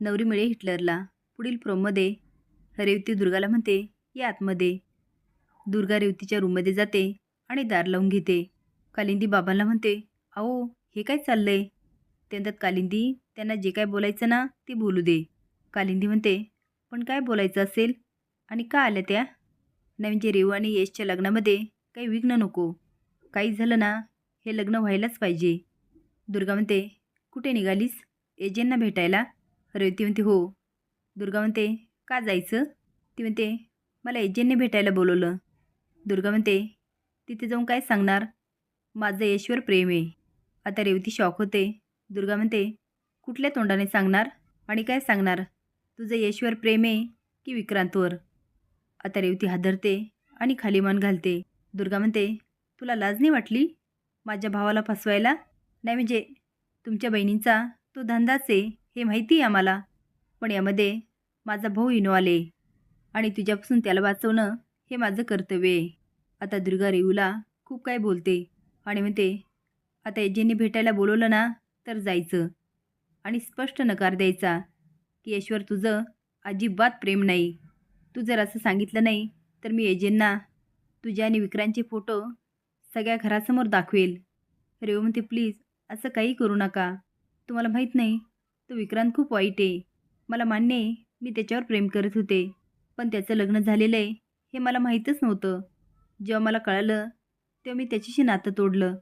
नवरी मिळे हिटलरला. पुढील प्रोममध्ये रेवती दुर्गाला म्हणते या आतमध्ये. दुर्गा रेवतीच्या रूममध्ये जाते आणि दार लावून घेते. कालिंदी बाबांना म्हणते अहो हे काय चाललंय? त्यानंतर कालिंदी त्यांना जे काय बोलायचं ना ते बोलू दे. कालिंदी म्हणते पण काय बोलायचं असेल? आणि का आल्या त्या? नाही म्हणजे रेवू आणि यशच्या लग्नामध्ये काही विघ्न नको. काही झालं ना हे लग्न व्हायलाच पाहिजे. दुर्गा म्हणते कुठे निघालीस? एजेंना भेटायला? रेवती म्हणते हो. दुर्गा म्हणते का जायचं? ती म्हणते मला एजेंटने भेटायला बोलवलं. दुर्गा म्हणते तिथे जाऊन काय सांगणार? माझं यशवर प्रेम आहे. आता रेवती शॉक होते. दुर्गा म्हणते कुठल्या तोंडाने सांगणार आणि काय सांगणार? तुझं यशवर प्रेम आहे की विक्रांतवर? आता रेवती हादरते आणि खाली मान घालते. दुर्गा म्हणते तुला लाज नाही वाटली? माझ्या भावाला फसवायला? नाही म्हणजे तुमच्या बहिणींचा तो धंदाच आहे. हे माहिती आहे आम्हाला. पण यामध्ये माझा भाऊ इनवॉल आहे आणि तुझ्यापासून त्याला वाचवणं हे माझं कर्तव्य आहे. आता दुर्गा रेवूला खूप काय बोलते आणि म्हणते आता एजेंनी भेटायला बोलवलं ना तर जायचं. आणि स्पष्ट नकार द्यायचा की ईश्वर तुझं अजिबात प्रेम नाही. तू जर असं सांगितलं नाही तर मी एजेंना तुझ्या आणि विक्रांतचे फोटो सगळ्या घरासमोर दाखवेल. रेवू म्हणते प्लीज असं काही करू नका. तुम्हाला माहीत नाही तो विक्रांत खूप वाईट आहे. मला मान्य आहे मी त्याच्यावर प्रेम करत होते. पण त्याचं लग्न झालेलं आहे हे मला माहीतच नव्हतं. जेव्हा मला कळालं तेव्हा मी त्याच्याशी नातं तोडलं.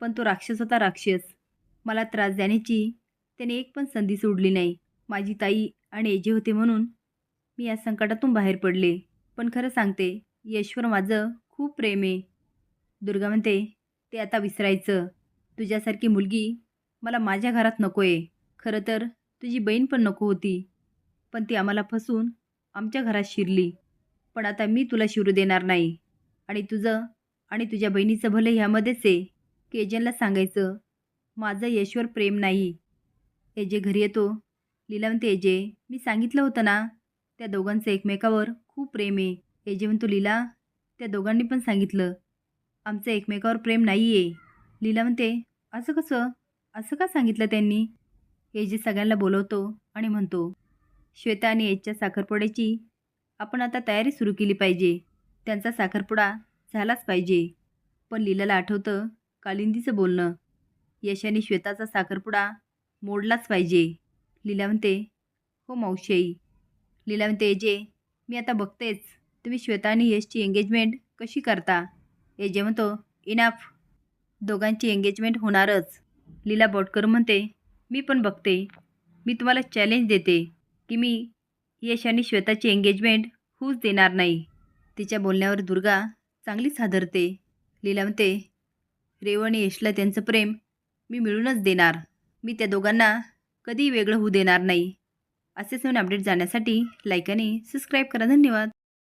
पण तो राक्षस होता राक्षस. मला त्रास देण्याची त्याने एक पण संधी सोडली नाही. माझी ताई आणि एजे होते म्हणून मी या संकटातून बाहेर पडले. पण खरं सांगते यशवर माझं खूप प्रेम आहे. दुर्गा म्हणते ते आता विसरायचं. तुझ्यासारखी मुलगी मला माझ्या घरात नको आहे खरं तर तुझी बहीण पण नको होती. पण ती आम्हाला फसून आमच्या घरात शिरली. पण आता मी तुला शिरू देणार नाही. आणि तुझं आणि तुझ्या बहिणीचं भलं ह्यामध्येच आहे. की एजनला सांगायचं माझं यशवर प्रेम नाही. एजे घरी येतो. लीला म्हणते एजे मी सांगितलं होतं ना त्या दोघांचं एकमेकावर खूप प्रेम आहे. एजे म्हणतो लीला त्या दोघांनी पण सांगितलं आमचं एकमेकावर प्रेम नाही आहे लीला म्हणते असं कसं? असं का सांगितलं त्यांनी? एजे सगळ्यांना बोलवतो आणि म्हणतो श्वेता आणि एजच्या साखरपुड्याची आपण आता तयारी सुरू केली पाहिजे. त्यांचा साखरपुडा झालाच पाहिजे. पण लीलाला आठवतं कालिंदीचं बोलणं यशाने श्वेताचा साखरपुडा मोडलाच पाहिजे. लीला म्हणते हो मावशाई लीला म्हणते एजे मी आता बघतेच. तुम्ही श्वेता आणि यशची एंगेजमेंट कशी करता? एजे म्हणतो इनाफ दोघांची एंगेजमेंट होणारच. लीला बोटकर म्हणते मी पण बघते. मी तुम्हाला चॅलेंज देते की मी यश आणि श्वेताची एंगेजमेंट होऊच देणार नाही? तिच्या बोलण्यावर दुर्गा चांगलीच हादरते. लीला म्हणते रेव आणि यशला त्यांचं प्रेम मी मिळूनच देणार. मी त्या दोघांना कधी वेगळं होऊ देणार नाही. असेच नवीन अपडेट जाण्यासाठी लाईक आणि सबस्क्राईब करा. धन्यवाद.